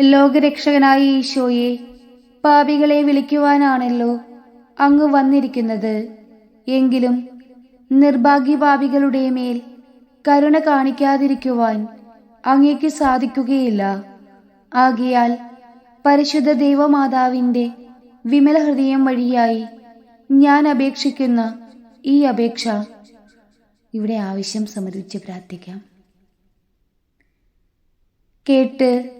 ലോകരക്ഷകനായ ഈശോയെ പാപികളെ വിളിക്കുവാനാണല്ലോ അങ്ങ് വന്നിരിക്കുന്നത്. എങ്കിലും നിർഭാഗ്യപാപികളുടെ മേൽ കരുണ കാണിക്കാതിരിക്കുവാൻ അങ്ങേക്ക് സാധിക്കുകയില്ല. ആകയാൽ പരിശുദ്ധ ദൈവമാതാവിന്റെ വിമല ഹൃദയം വഴിയായി ഞാൻ അപേക്ഷിക്കുന്ന ഈ അപേക്ഷ ഇവിടെ ആവശ്യം സമർപ്പിച്ച് പ്രാർത്ഥിക്കാം. കേട്ട്